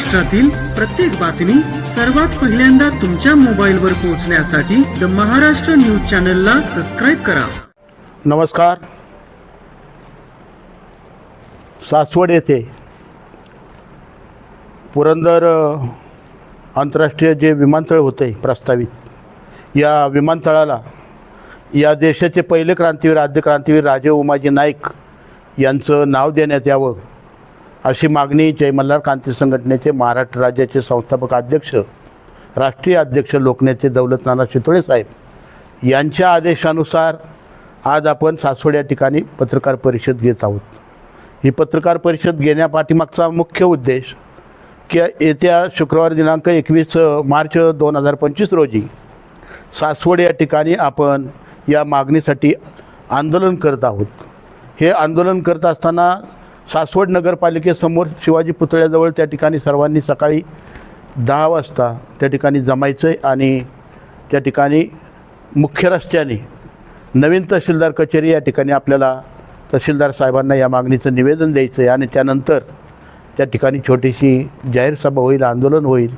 महाराष्ट्रातील प्रत्येक बातमी सर्वात पहिल्यांदा तुमच्या मोबाईलवर पोहोचण्यासाठी द महाराष्ट्र न्यूज चॅनलला सबस्क्राईब करा. नमस्कार. सासवड येथे पुरंदर आंतरराष्ट्रीय जे विमानतळ होते प्रस्तावित या विमानतळाला या देशाचे पहिले क्रांतीवीर आद्य क्रांतीवीर राजे उमाजी नाईक यांचं नाव देण्यात यावं. अशी मागणी जय मल्हार क्रांती संघटनेचे महाराष्ट्र राज्याचे संस्थापक अध्यक्ष राष्ट्रीय अध्यक्ष लोकनेते दौलत नाना शितोळे साहेब यांच्या आदेशानुसार आज आपण सासवड या ठिकाणी पत्रकार परिषद घेत आहोत. ही पत्रकार परिषद घेण्यापाठीमागचा मुख्य उद्देश की येत्या शुक्रवार दिनांक एकवीस मार्च दोन हजार पंचवीस रोजी सासवड या ठिकाणी आपण या मागणीसाठी आंदोलन करत आहोत. हे आंदोलन करत असताना सासवड नगरपालिकेसमोर शिवाजी पुतळ्याजवळ त्या ठिकाणी सर्वांनी सकाळी दहा वाजता त्या ठिकाणी जमायचं आहे आणि त्या ठिकाणी मुख्य रस्त्याने नवीन तहसीलदार कचेरी या ठिकाणी आपल्याला तहसीलदार साहेबांना या मागणीचं निवेदन द्यायचं आहे आणि त्यानंतर त्या ठिकाणी छोटीशी जाहीर सभा होईल आंदोलन होईल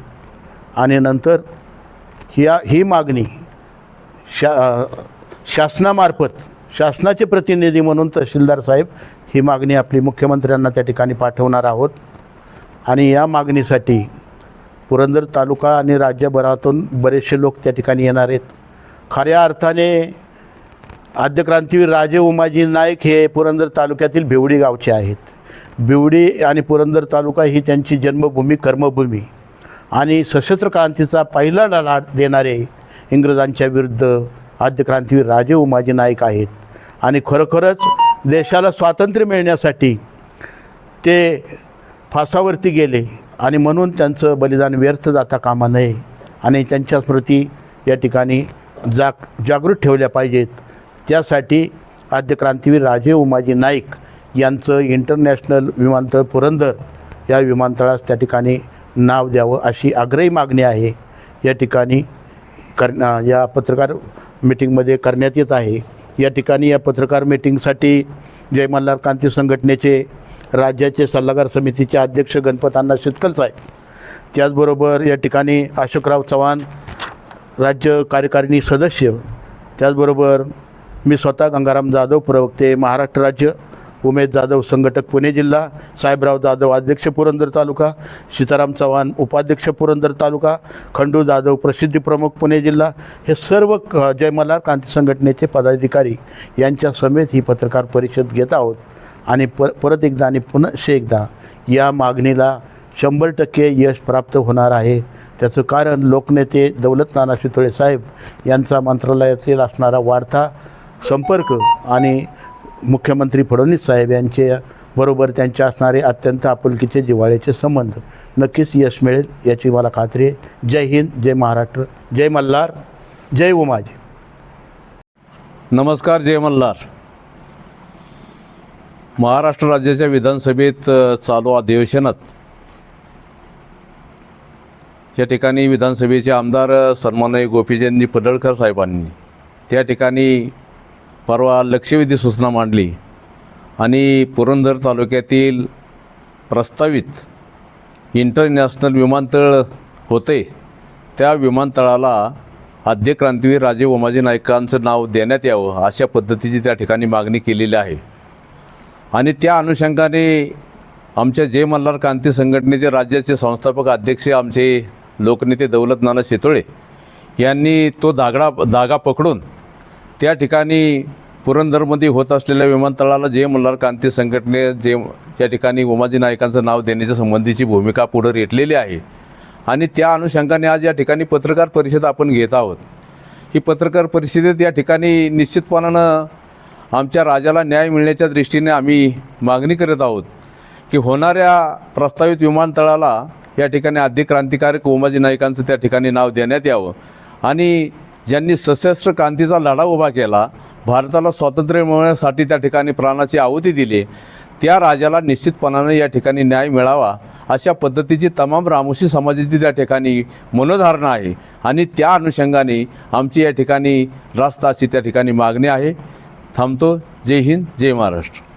आणि नंतर ह्या ही मागणी शा शासनामार्फत शासनाचे प्रतिनिधी म्हणून तहसीलदार साहेब ही मागणी आपली मुख्यमंत्र्यांना त्या ठिकाणी पाठवणार आहोत. आणि या मागणीसाठी पुरंदर तालुका आणि राज्यभरातून बरेचसे लोक त्या ठिकाणी येणार आहेत. खऱ्या अर्थाने आद्य क्रांतीवीर राजे उमाजी नाईक हे पुरंदर तालुक्यातील भिवडी गावचे आहेत. बिवडी आणि पुरंदर तालुका ही त्यांची जन्मभूमी कर्मभूमी आणि सशस्त्र क्रांतीचा पहिला लढा देणारे इंग्रजांच्या विरुद्ध आद्य क्रांतीवीर राजे उमाजी नाईक आहेत. आणि खरोखरच देशाला स्वातंत्र्य मिळण्यासाठी ते फासावरती गेले आणि म्हणून त्यांचं बलिदान व्यर्थ जाता कामा नये आणि त्यांच्या स्मृती या ठिकाणी जाग जागृत ठेवल्या पाहिजेत. त्यासाठी आद्य क्रांतीवीर राजे उमाजी नाईक यांचं इंटरनॅशनल विमानतळ पुरंदर या विमानतळास त्या ठिकाणी नाव द्यावं अशी आग्रही मागणी आहे. या ठिकाणी कर या पत्रकार मिटिंगमध्ये करण्यात येत आहे. या ठिकाणी या पत्रकार मिटिंगसाठी जय मल्हार क्रांती संघटनेचे राज्याचे सल्लागार समितीचे अध्यक्ष गणपतांना शेतकर साहेब. त्याचबरोबर या ठिकाणी अशोकराव चव्हाण राज्य कार्यकारिणी सदस्य. त्याचबरोबर मी स्वतः गंगाराम जाधव प्रवक्ते महाराष्ट्र राज्य उमेश जाधव संघटक पुणे जिल्हा साहेबराव जाधव अध्यक्ष पुरंदर तालुका सीताराम चव्हाण उपाध्यक्ष पुरंदर तालुका खंडू जाधव प्रसिद्धी प्रमुख पुणे जिल्हा हे सर्व क- जय मल्हार क्रांती संघटनेचे पदाधिकारी यांच्या समेत ही पत्रकार परिषद घेत आहोत. आणि पर परत एकदा आणि पुनश्च एकदा या मागणीला शंभर टक्के यश प्राप्त होणार आहे. त्याचं कारण लोकनेते दौलत नाना शितोळे साहेब यांचा मंत्रालयातील असणारा वाढता संपर्क आणि मुख्यमंत्री फडणवीस साहेब यांचे बरोबर त्यांचे असणारे अत्यंत आपुलकीचे जिव्हाळ्याचे संबंध. नक्कीच यश मिळेल याची मला खात्री आहे. जय हिंद जय महाराष्ट्र जय मल्हार जय उमाजी. नमस्कार जय मल्हार. महाराष्ट्र राज्याच्या विधानसभेत चालू अधिवेशनात या ठिकाणी विधानसभेचे आमदार सन्माननीय गोपीचंदजी पडळकर साहेबांनी त्या ठिकाणी परवा लक्षवेधी सूचना मांडली आणि पुरंदर तालुक्यातील प्रस्तावित इंटरनॅशनल विमानतळ होते. त्या विमानतळाला आद्य क्रांतीवीर राजे उमाजी नायकांचं नाव देण्यात यावं अशा पद्धतीची त्या ठिकाणी मागणी केलेली आहे. आणि त्या अनुषंगाने आमच्या जय मल्हार क्रांती संघटनेचे राज्याचे संस्थापक अध्यक्ष आमचे लोकनेते दौलत नाना शेतोळे यांनी तो दागडा धागा पकडून त्या ठिकाणी पुरंदरमध्ये होत असलेल्या विमानतळाला जे मल्हार क्रांती संघटने जे त्या ठिकाणी उमाजी नायकांचं नाव देण्याच्या संबंधीची भूमिका पुढं रेटलेली आहे. आणि त्या अनुषंगाने आज या ठिकाणी पत्रकार परिषद आपण घेत आहोत. ही पत्रकार परिषदेत या ठिकाणी निश्चितपणानं आमच्या राजाला न्याय मिळण्याच्या दृष्टीने आम्ही मागणी करत आहोत की होणाऱ्या प्रस्तावित विमानतळाला या ठिकाणी आद्य क्रांतिकारक उमाजी नायकांचं त्या ठिकाणी नाव देण्यात यावं. आणि ज्यांनी सशस्त्र क्रांतीचा लढा उभा केला भारताला स्वातंत्र्य मिळवण्यासाठी त्या ठिकाणी प्राणाची आहुती दिली त्या राजाला निश्चितपणाने या ठिकाणी न्याय मिळावा अशा पद्धतीची तमाम रामोशी समाजाची त्या ठिकाणी मनोधारणा आहे आणि त्या अनुषंगाने आमची या ठिकाणी रास्ता अशी त्या ठिकाणी मागणी आहे. थांबतो. जय हिंद. जय महाराष्ट्र.